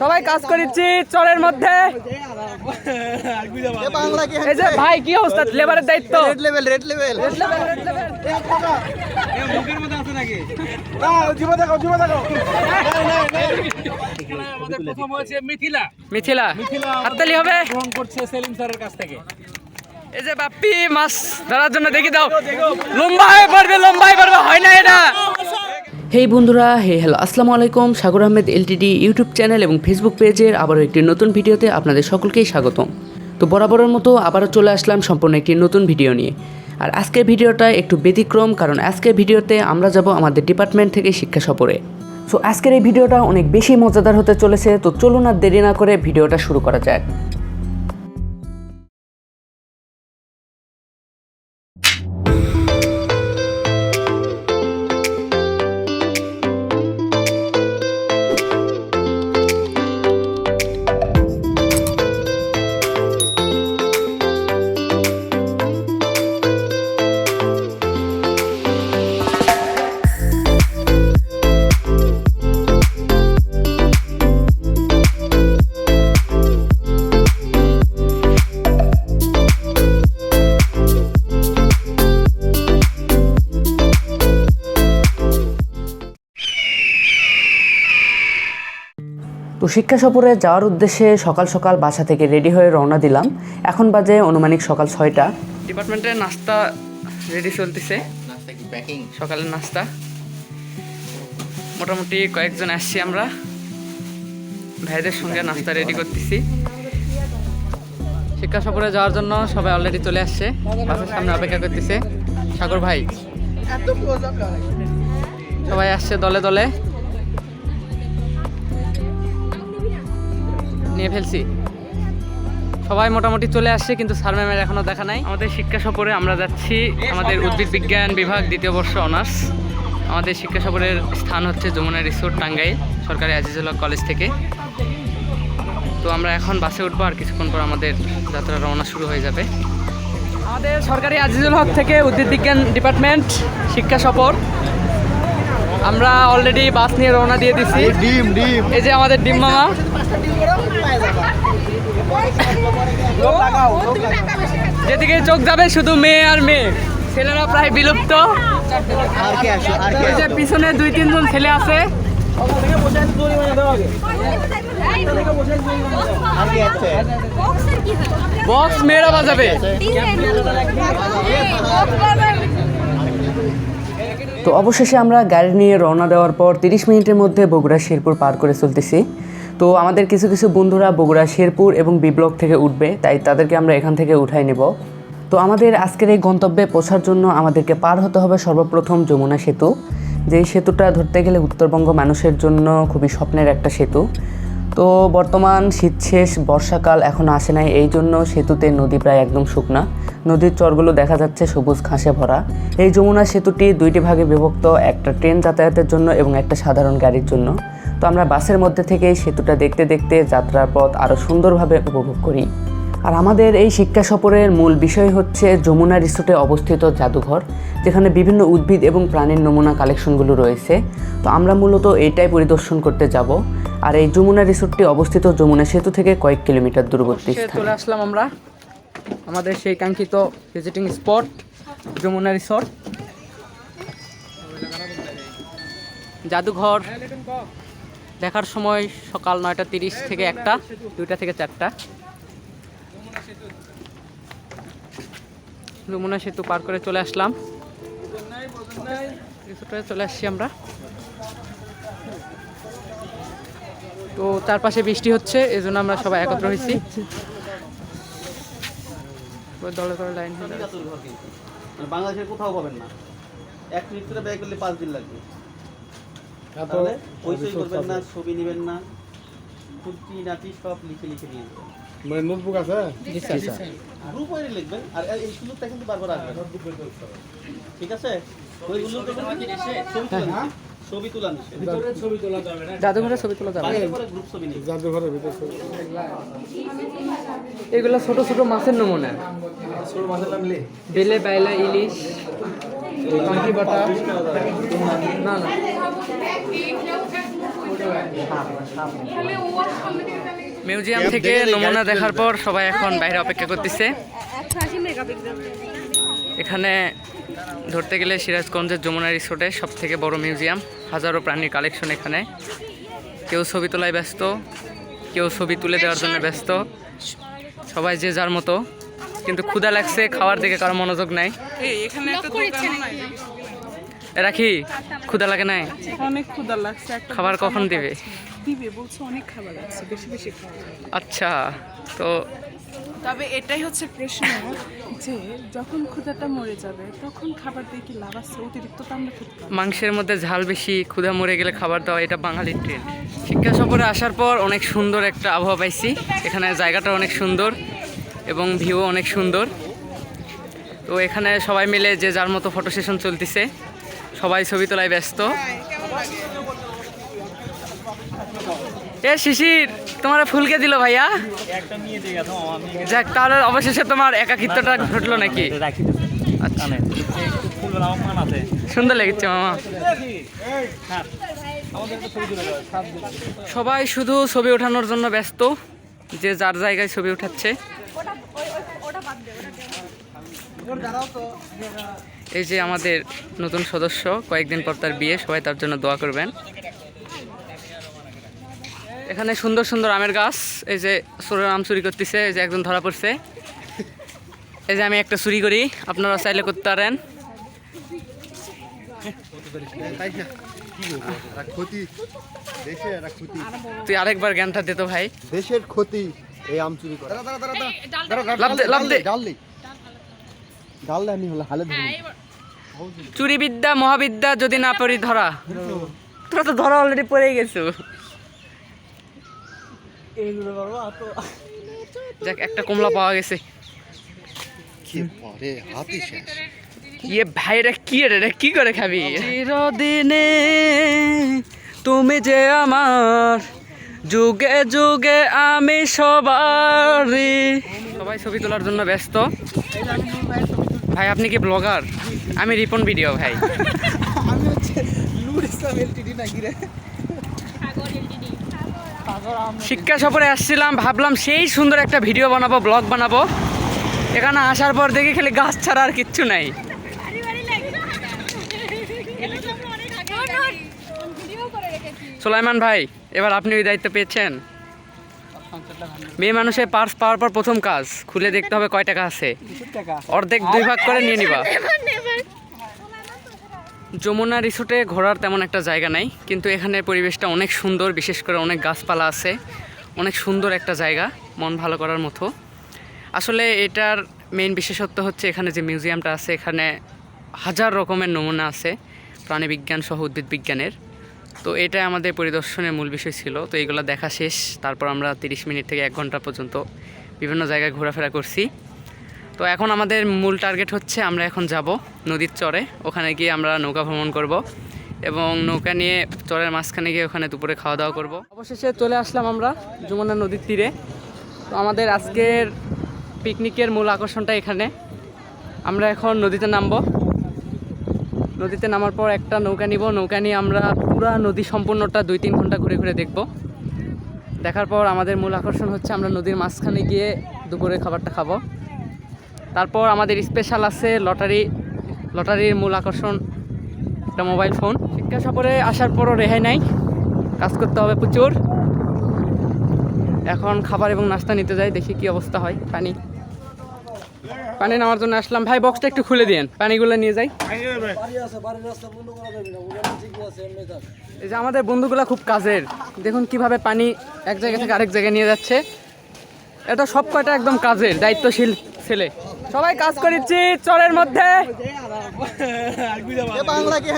সবাই কাজ করেছি চরের মধ্যে। এই যে ভাই কি অবস্থা? লেবারের দায়িত্ব। Red level red level. আমাদের প্রথম হয়েছে মিথিলা মিথিলা মিথিলা হাততালি হবে। গ্রহণ করছে সেলিম স্যারের কাছ থেকে। এই যে বাপ্পি মাছ ধরার জন্য দেখি দাও। লম্বা হয়ে পড়বে লম্বা হয়ে পড়বে। হয় না এটা? হেই বন্ধুরা হে হ্যালো আসসালামু আলাইকুম। Sagar Ahmed LTD YouTube channel এবং ফেসবুক পেজের আবারও একটি নতুন ভিডিওতে আপনাদের সকলকেই স্বাগতম। তো বরাবরের মতো আবারও চলে আসলাম সম্পূর্ণ একটি নতুন ভিডিও নিয়ে। আর আজকের ভিডিওটা একটু ব্যতিক্রম, কারণ আজকের ভিডিওতে আমরা যাব আমাদের ডিপার্টমেন্ট থেকে শিক্ষা সফরে। সো আজকের এই ভিডিওটা অনেক বেশি মজাদার হতে চলেছে। তো চলুন আর দেরি না করে ভিডিওটা শুরু করা যাক। শিক্ষা সফরে যাওয়ার উদ্দেশ্যে সকাল সকাল বাসা থেকে রেডি হয়ে রওনা দিলাম। এখন বাজে অনুমানিক সকাল ছয়টা। ডিপার্টমেন্টের নাস্তা রেডি চলতেছে। সকালের নাস্তা। মোটামুটি কয়েকজন আসছি আমরা। ভাইদের সঙ্গে নাস্তা রেডি করতেছি। শিক্ষা সফরে যাওয়ার জন্য সবাই অলরেডি চলে আসছে। বাসের সামনে অপেক্ষা করতেছে। সাগর ভাই। সবাই আসছে দলে দলে। নিয়ে ফেলছি। সবাই মোটামুটি চলে আসছে, কিন্তু স্যার ম্যামের এখনও দেখা নাই। আমাদের শিক্ষা সফরে আমরা যাচ্ছি আমাদের উদ্ভিদ বিজ্ঞান বিভাগ দ্বিতীয় বর্ষ অনার্স। আমাদের শিক্ষা সফরের স্থান হচ্ছে যমুনা রিসোর্ট, টাঙ্গাইল, সরকারি আজিজুল্লাহ কলেজ থেকে। তো আমরা এখন বাসে উঠবো, আর কিছুক্ষণ পর আমাদের যাত্রা রওনা শুরু হয়ে যাবে। আমাদের সরকারি আজিজুল হক থেকে উদ্ভিদ বিজ্ঞান ডিপার্টমেন্ট শিক্ষা সফর। আমরা অলরেডি বাস নিয়ে রওনা দিয়ে দিছি। ডিম ডিম। এই যে আমাদের ডিম মামা। যেদিকে চোখ যাবে শুধু মেয়ে আর মেয়ে। ছেলেরা প্রায় বিলুপ্ত। আর কে আসো আর কে ওই যে পিছনে দুই তিনজন ছেলে আছে। আছে? বক্স মেয়েরা বাজাবে। তো অবশেষে আমরা গাড়ি নিয়ে রওনা দেওয়ার পর তিরিশ মিনিটের মধ্যে বগুড়া শেরপুর পার করে চলতেছি। তো আমাদের কিছু কিছু বন্ধুরা বগুড়া শেরপুর এবং বি ব্লক থেকে উঠবে, তাই তাদেরকে আমরা এখান থেকে উঠাই নেব। তো আমাদের আজকের এই গন্তব্যে পৌঁছার জন্য আমাদেরকে পার হতে হবে সর্বপ্রথম যমুনা সেতু। যে সেতুটা ধরতে গেলে উত্তরবঙ্গ মানুষের জন্য খুবই স্বপ্নের একটা সেতু। তো বর্তমান শীত শেষ, বর্ষাকাল এখন আসে নাই, এই জন্য সেতুতে নদী প্রায় একদম শুকনা। নদীর চরগুলো দেখা যাচ্ছে সবুজ ঘাসে ভরা। এই যমুনা সেতুটি দুইটি ভাগে বিভক্ত, একটা ট্রেন যাতায়াতের জন্য এবং একটা সাধারণ গাড়ির জন্য। তো আমরা বাসের মধ্যে থেকে সেতুটা দেখতে দেখতে যাত্রার পথ আরও সুন্দরভাবে উপভোগ করি। আর আমাদের এই শিক্ষা সফরের মূল বিষয় হচ্ছে যমুনা রিসোর্টে অবস্থিত জাদুঘর যেখানে বিভিন্ন উদ্ভিদ এবং প্রাণীর নমুনা কালেকশনগুলো রয়েছে। তো আমরা মূলত এটাই পরিদর্শন করতে যাব। আর এই যমুনা রিসোর্টটি অবস্থিত যমুনা সেতু থেকে কয়েক কিলোমিটার দূরবর্তী চলে আসলাম আমরা। আমাদের সেই কাঙ্ক্ষিত ভিজিটিং স্পট যমুনা রিসোর্ট। জাদুঘর দেখার সময় সকাল নয়টা তিরিশ থেকে একটা দুইটা থেকে চারটা। যমুনা সেতু পার করে চলে আসলাম। রিসোর্টে চলে আসছি আমরা। তো চারপাশে বৃষ্টি হচ্ছে এই জন্য আমরা সবাই একত্র হয়েছি। ওই দলে দলে লাইন। মানে বাংলাদেশের কোথাও পাবেন না। এক মিনিট করে ব্যয় করলে পাঁচ দিন লাগবে। তাহলে ওই সই করবেন না ছবি নেবেন না খুঁটি নাটি সব লিখে লিখে দিয়ে দেবেন মানে নোটবুক আছে? জি স্যার, গ্রুপ ওয়াইজ লিখবেন আর এই সুযোগটা কিন্তু বারবার আসবে। ঠিক আছে? ওইগুলো দেখবেন ছবি তুলে নিচ্ছে। ছবি তোলা নিচ্ছে জাদুঘরে ছবি তোলা যাবে গ্রুপ ছবি নিচ্ছে জাদুঘরের ভিতর এগুলো ছোট ছোট মাছের নমুনা। বেলে বাইলা ইলিশ বাটা। না না। মিউজিয়াম থেকে নমুনা দেখার পর সবাই এখন বাইরে অপেক্ষা করতেছে। এখানে ধরতে গেলে সিরাজগঞ্জের যমুনা রিসোর্টে সব থেকে বড় মিউজিয়াম হাজারো প্রাণীর কালেকশন এখানে। কেউ ছবি তোলায় ব্যস্ত কেউ ছবি তুলে দেওয়ার জন্য ব্যস্ত। সবাই যে যার মতো। কিন্তু ক্ষুধা লাগছে খাওয়ার দিকে কারও মনোযোগ নাই। এখানে একটা দোকান নাই রাখি ক্ষুধা লাগে নাই? অনেক ক্ষুধা লাগছে খাবার কখন দিবে? দিবে বলছে অনেক খাবার আছে বেশি বেশি আচ্ছা তো তবে এটাই হচ্ছে প্রশ্ন যে যখন ক্ষুধাটা মরে যাবে তখন খাবার দিয়ে কি লাভ আছে? অতিরিক্ত তো আমরা খেতে মাংসের মধ্যে ঝাল বেশি ক্ষুধা মরে গেলে খাবার দেওয়া এটা বাঙালির ট্রেন শিক্ষা সফরে আসার পর অনেক সুন্দর একটা আবহাওয়া পাইছি। এখানে জায়গাটা অনেক সুন্দর এবং ভিউ অনেক সুন্দর। তো এখানে সবাই মিলে যে যার মতো ফটো সেশন চলতেছে সবাই ছবি তোলায় ব্যস্ত। এ শিশির তোমার ফুলকে দিল ভাইয়া? যাক তাহলে অবশেষে তোমার একাকিত্বটা ঘটলো নাকি? আচ্ছা। সুন্দর লেগেছে মামা। সবাই শুধু ছবি ওঠানোর জন্য ব্যস্ত যে যার জায়গায় ছবি উঠাচ্ছে এই যে আমাদের নতুন সদস্য কয়েকদিন পর তার বিয়ে সবাই তার জন্য দোয়া করবেন। এখানে সুন্দর সুন্দর আমের গাছ এই যে সোরের আম চুরি করতেছে এই যে একজন ধরা পড়ছে। এই যে আমি একটা চুরি করি আপনারা চাইলে করতে পারেন। ক্ষতি দেশের একটা ক্ষতি তুই আরেকবার জ্ঞানটা দিত ভাই। দেশের ক্ষতি এই আম চুরি করা। লাভ দে ডাল দে। ডাল দে। আমি হলে হালে চুরি বিদ্যা মহাবিদ্যা যদি না পড়ি ধরা। তোরা তো ধরা অলরেডি পড়ে গেছো। যাক একটা কমলা পাওয়া গেছে। কি পরে হাতি শেষ। ইয়ে ভাই রে কি রে রে কি করে খাবি? চিরদিনে তুমি যে আমার যুগে যুগে আমি সবারই। সবাই ছবি তোলার জন্য ব্যস্ত। ভাই আপনি কি ব্লগার? আমি রিপন ভিডিও ভাই। শিক্ষা সফরে আসছিলাম ভাবলাম সেই সুন্দর একটা ভিডিও বানাবো ব্লগ বানাবো। এখানে আসার পর দেখি খালি গাছ ছাড়া আর কিচ্ছু নাই। ভিডিও সোলাইমান ভাই এবার আপনি ওই দায়িত্ব পেয়েছেন? মেয়ে মানুষের পার্স পাওয়ার পর প্রথম কাজ খুলে দেখতে হবে কয় টাকা আছে। অর্ধেক দুই ভাগ করে নিয়ে নিবা। যমুনা রিসোর্টে ঘোরার তেমন একটা জায়গা নাই, কিন্তু এখানের পরিবেশটা অনেক সুন্দর, বিশেষ করে অনেক গাছপালা আছে, অনেক সুন্দর একটা জায়গা, মন ভালো করার মতো। আসলে এটার মেইন বিশেষত্ব হচ্ছে এখানে যে মিউজিয়ামটা আছে, এখানে হাজার রকমের নমুনা আছে প্রাণীবিজ্ঞান সহ উদ্ভিদ বিজ্ঞানের। তো এটা আমাদের পরিদর্শনের মূল বিষয় ছিল। তো এইগুলো দেখা শেষ, তারপর আমরা তিরিশ মিনিট থেকে এক ঘণ্টা পর্যন্ত বিভিন্ন জায়গায় ঘোরাফেরা করছি। তো এখন আমাদের মূল টার্গেট হচ্ছে আমরা এখন যাব নদীর চরে। ওখানে গিয়ে আমরা নৌকা ভ্রমণ করব এবং নৌকা নিয়ে চরের মাঝখানে গিয়ে ওখানে দুপুরে খাওয়া দাওয়া করব। অবশেষে চলে আসলাম আমরা যমুনা নদীর তীরে। তো আমাদের আজকের পিকনিকের মূল আকর্ষণটা এখানে। আমরা এখন নদীতে নামবো। নদীতে নামার পর একটা নৌকা নিব। নৌকা নিয়ে আমরা পুরা নদী সম্পূর্ণটা দুই তিন ঘণ্টা ঘুরে ঘুরে দেখব। দেখার পর আমাদের মূল আকর্ষণ হচ্ছে আমরা নদীর মাঝখানে গিয়ে দুপুরে খাবারটা খাব। তারপর আমাদের স্পেশাল আছে লটারি লটারির মূল আকর্ষণ একটা মোবাইল ফোন শিক্ষা সফরে আসার পরও রেহাই নাই, কাজ করতে হবে প্রচুর। এখন খাবার এবং নাস্তা নিতে যাই, দেখি কি অবস্থা হয়, পানি। পানি নেওয়ার জন্য আসলাম। ভাই বক্সটা একটু খুলে দিন পানিগুলো নিয়ে যাই। এই যে আমাদের বন্ধুগুলা খুব কাজের। দেখুন কীভাবে পানি এক জায়গা থেকে আরেক জায়গায় নিয়ে যাচ্ছে। এটা সব কয়টা একদম কাজের, দায়িত্বশীল ছেলে। সবাই কাজ করেছি চরের মধ্যে।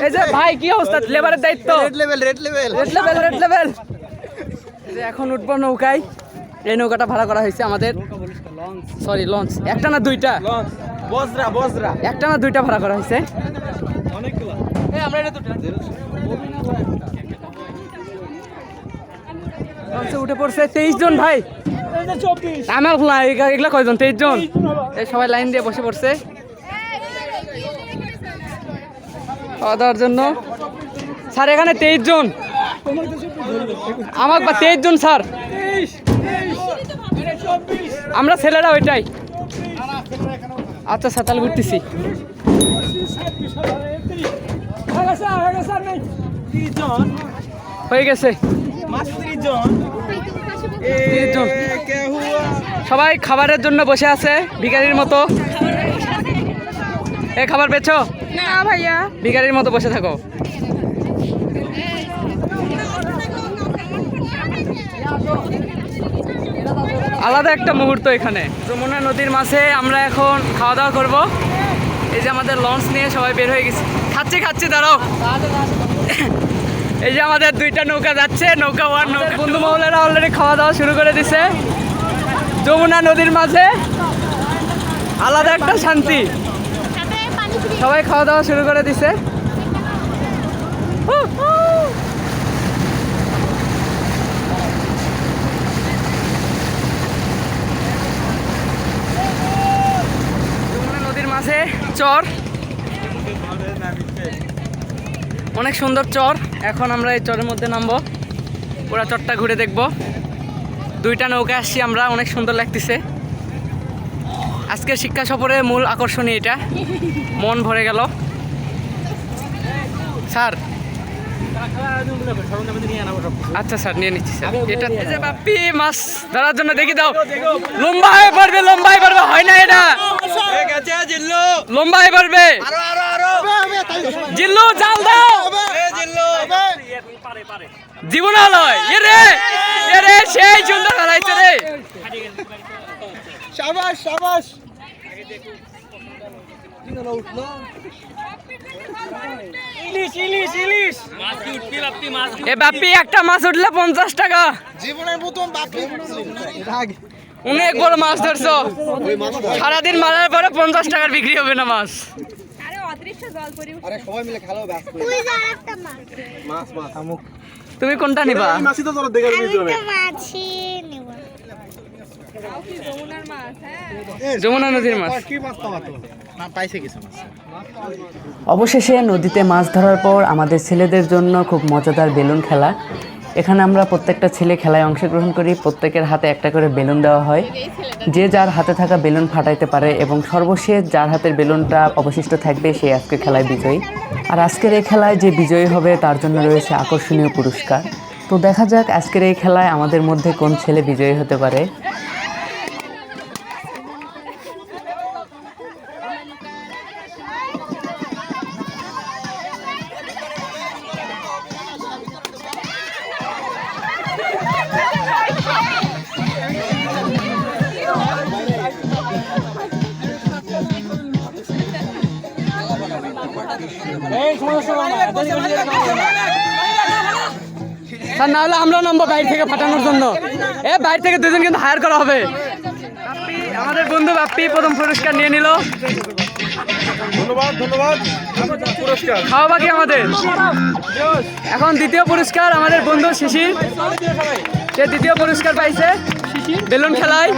এই যে ভাই কি অবস্থা? লেবারের দায়িত্ব। Red level red level. Red level red level. যে এখন উঠবো নৌকায়। এই নৌকাটা ভাড়া করা হয়েছে আমাদের। সরি লঞ্চ একটা না দুইটা? বজরা বজরা একটা না দুইটা ভাড়া করা হয়েছে। লঞ্চে উঠে পড়ছে তেইশ জন ভাই। আমার না এগুলা কয়জন? তেইশ জন এই সবাই লাইন দিয়ে বসে পড়ছে। খাওয়া দাওয়ার জন্য। স্যার, এখানে তেইশ জন আমার বা তেইশ জন স্যার। আমরা ছেলেরা ওইটাই। আচ্ছা স্যার, তাহলে ঘুরতেছি। হয়ে গেছে। সবাই খাবারের জন্য বসে আছে ভিখারির মতো। এ খাবার পেছো না ভাইয়া। ভিখারির মতো বসে থাকো। আলাদা একটা মুহূর্ত এখানে। যমুনা নদীর মাঝে আমরা এখন খাওয়া দাওয়া করব। এই যে আমাদের লঞ্চ নিয়ে সবাই বের হয়ে গেছে। খাচ্ছি খাচ্ছি দাঁড়াও। এই যে আমাদের দুইটা নৌকা যাচ্ছে নৌকা ওয়ান নৌকা বন্ধু মহলেরা অলরেডি খাওয়া দাওয়া শুরু করে দিছে। যমুনা নদীর মাঝে আলাদা একটা শান্তি। সবাই খাওয়া দাওয়া শুরু করে দিছে। নদীর মাঝে চর। অনেক সুন্দর চর। এখন আমরা এই চরের মধ্যে নামবো। পুরা চরটা ঘুরে দেখব। দুইটা নৌকা আসছি আমরা অনেক সুন্দর লাগতেছে। আজকের শিক্ষা সফরের মূল আকর্ষণই এটা। মন ভরে গেল। স্যার। আচ্ছা স্যার নিয়ে নিচ্ছি স্যার। এটা যে বাপ্পি মাছ ধরার জন্য দেখি দাও। লম্বা হয়ে পড়বে লম্বা হয়ে পড়বে। হয় না এটা? লম্বা হয়ে পড়বে। জিল্লু জাল দাও। জীবনালয় এ রে এ রে সেই সুন্দর ফেলাইছে রে। সাবাস সাবাস। এ বাপ্পি একটা মাছ উঠলে পঞ্চাশ টাকা। জীবনের প্রথম বাপি। অনেক বড় মাছ ধরছো। সারাদিন মারার পরে পঞ্চাশ টাকার বিক্রি হবে না মাছ। তুমি কোনটা নিবা? মাছি তো তোর দেখে মাছ? হ্যাঁ। যমুনা নদীর মাছ। অবশেষে নদীতে মাছ ধরার পর আমাদের ছেলেদের জন্য খুব মজাদার বেলুন খেলা। এখানে আমরা প্রত্যেকটা ছেলে খেলায় অংশগ্রহণ করি, প্রত্যেকের হাতে একটা করে বেলুন দেওয়া হয়। যে যার হাতে থাকা বেলুন ফাটাইতে পারে এবং সর্বশেষ যার হাতের বেলুনটা অবশিষ্ট থাকবে, সে আজকে খেলায় বিজয়ী। আর আজকের এই খেলায় যে বিজয়ী হবে, তার জন্য রয়েছে আকর্ষণীয় পুরস্কার। তো দেখা যাক আজকের এই খেলায় আমাদের মধ্যে কোন ছেলে বিজয়ী হতে পারে। স্যার না হলে আমরা নামবো বাইরে থেকে ফাটানোর জন্য। এ বাইরে থেকে দুজন কিন্তু হায়ার করা হবে। আমাদের বন্ধু বাপ্পি প্রথম পুরস্কার নিয়ে নিল। ধন্যবাদ ধন্যবাদ। পুরস্কার। খাওয়া বাকি আমাদের। এখন দ্বিতীয় পুরস্কার আমাদের বন্ধু শিশির। সে দ্বিতীয় পুরস্কার পাইছে। বেলুন খেলায়।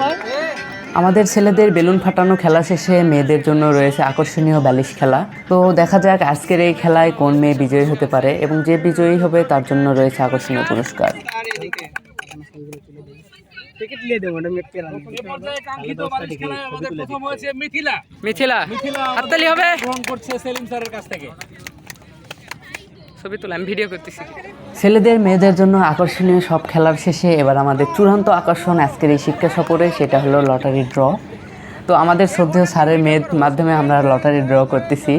আমাদের ছেলেদের বেলুন ফাটানো খেলা শেষে মেয়েদের জন্য রয়েছে আকর্ষণীয় ব্যালিশ খেলা। তো দেখা যাক আজকের এই খেলায় কোন মেয়ে বিজয়ী হতে পারে এবং যে বিজয়ী হবে তার জন্য রয়েছে আকর্ষণীয় পুরস্কার। মিথিলা মিথিলা। মিথিলা হাততালি হবে? গ্রহণ করছে সেলিম স্যারের কাছ থেকে। ছবি তুলে আমি ভিডিও করতেছি। ছেলেদের মেয়েদের জন্য আকর্ষণীয় সব খেলার শেষে এবার আমাদের চূড়ান্ত আকর্ষণ আজকের এই শিক্ষা সফরে সেটা হলো লটারি ড্র। তো আমাদের শ্রদ্ধেয় স্যারের মেয়ের মাধ্যমে আমরা লটারি ড্র করতেছি।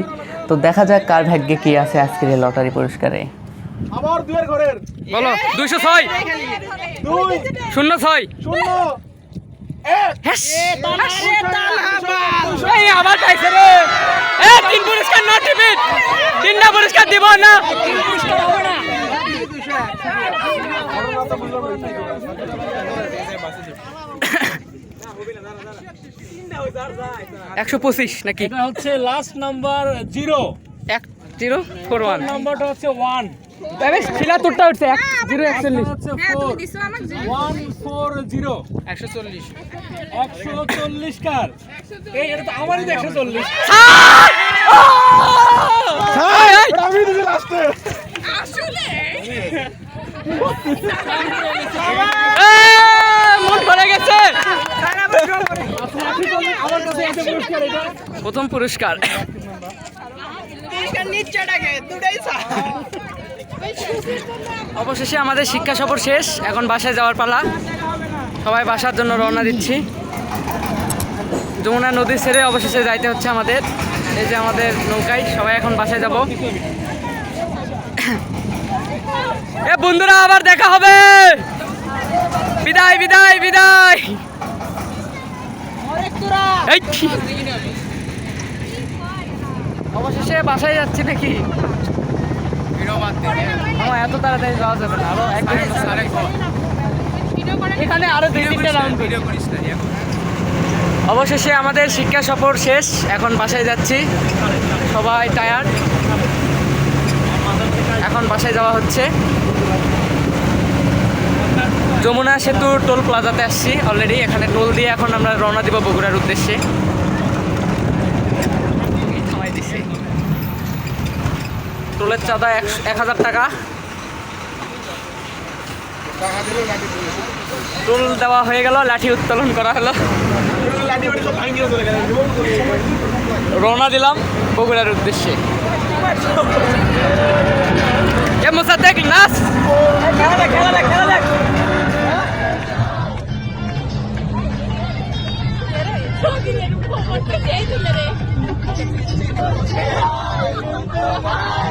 তো দেখা যাক কার ভাগ্যে কি আছে আজকের এই লটারি পুরস্কারে। আমার দুয়ের ঘরের। বলো দুইশো ছয়। দুই। শূন্য ছয়। শূন্য। আবার পাইছে রে। এ তিন পুরস্কার না টিপিট তিনটা পুরস্কার দিব না। একশো পঁচিশ নাকি? এটা হচ্ছে লাস্ট নাম্বার জিরো এক জিরো ফোর ওয়ান নাম্বারটা হচ্ছে ওয়ান খিলা তোরটা উঠছে এক জিরো একচল্লিশ। হচ্ছে ফোর তুমি দিছো আমাকে ওয়ান ফোর জিরো একশো চল্লিশ। একশো চল্লিশ কার? এই এটা তো আমারই তো একশো চল্লিশ। আমি দিছি লাস্টে আসলে? মন ভরে গেছে। আমার কাছে পুরস্কার এটা প্রথম পুরস্কার অবশেষে আমাদের শিক্ষা সফর শেষ, এখন বাসায় যাওয়ার পালা। সবাই বাসার জন্য রওনা দিচ্ছি। যমুনা নদী ছেড়ে অবশেষে যাইতে হচ্ছে আমাদের। এই যে আমাদের নৌকায়, সবাই এখন বাসায় যাব। এ বন্ধুরা, আবার দেখা হবে! বিদায় বিদায় বিদায়! অবশেষে বাসায় যাচ্ছি নাকি? আমার এত তাড়াতাড়ি যাওয়া যাবে না। আরও এখানে আরও দুই তিনটা রাউন্ড ভিডিও করিস অবশেষে আমাদের শিক্ষা সফর শেষ। এখন বাসায় যাচ্ছি। সবাই টায়ার্ড এখন বাসায় যাওয়া হচ্ছে। যমুনা সেতু টোল প্লাজাতে আসছি অলরেডি এখানে টোল দিয়ে এখন আমরা রওনা দিব বগুড়ার উদ্দেশ্যে থামাই দিছি টোলের চাঁদা এক- হাজার টাকা। টোল দেওয়া হয়ে গেল, লাঠি উত্তোলন করা হলো। রওনা দিলাম বগুড়ার উদ্দেশ্যে।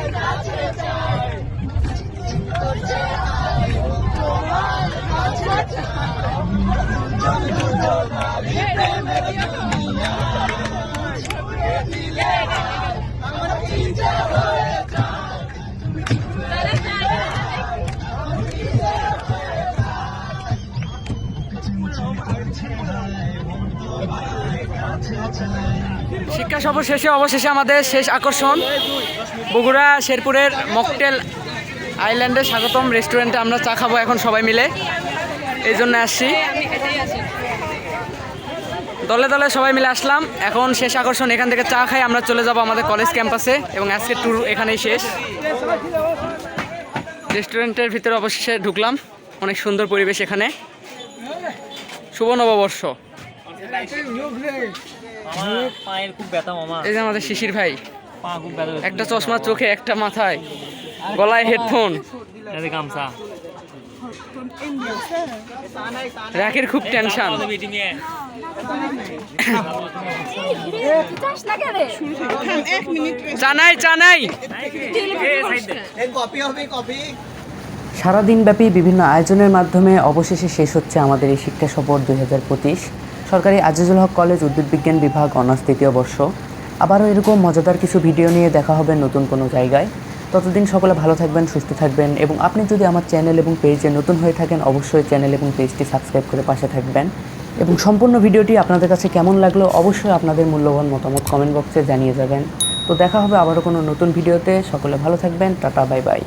এ শেষে অবশেষে আমাদের শেষ আকর্ষণ। বগুড়া শেরপুরের মকটেল আইল্যান্ডে স্বাগতম রেস্টুরেন্টে আমরা চা খাব এখন সবাই মিলে। এই জন্য আসছি। দলে দলে সবাই মিলে আসলাম। এখন শেষ আকর্ষণ, এখান থেকে চা খাই, আমরা চলে যাব আমাদের কলেজ ক্যাম্পাসে এবং আজকের ট্যুর এখানেই শেষ। রেস্টুরেন্টের ভিতরে অবশেষে ঢুকলাম। অনেক সুন্দর পরিবেশ এখানে। শুভ নববর্ষ। পায়ের খুব ব্যথা মামা। এই যে আমাদের শিশির ভাই। পা খুব ব্যথা একটা চশমা চোখে একটা মাথায়। গলায় হেডফোন এতে গামছা রাখির খুব টেনশন জানাই সারাদিনব্যাপী বিভিন্ন আয়োজনের মাধ্যমে অবশেষে শেষ হচ্ছে আমাদের এই শিক্ষা সফর দুই হাজার পঁচিশ। সরকারি আজিজুল হক কলেজ উদ্ভিদ বিজ্ঞান বিভাগ অনার্স তৃতীয় বর্ষ। আবারও এরকম মজাদার কিছু ভিডিও নিয়ে দেখা হবে নতুন কোনো জায়গায়। ততদিন সকলে ভালো থাকবেন, সুস্থ থাকবেন এবং আপনি যদি আমার চ্যানেল এবং পেজে নতুন হয়ে থাকেন, অবশ্যই চ্যানেল এবং পেজটি সাবস্ক্রাইব করে পাশে থাকবেন। এবং সম্পূর্ণ ভিডিওটি আপনাদের কাছে কেমন লাগল অবশ্যই আপনাদের মূল্যবান মতামত কমেন্ট বক্সে জানিয়ে যাবেন। তো দেখা হবে আবারও কোনো নতুন ভিডিওতে। সকলে ভালো থাকবেন। Tata, bye bye.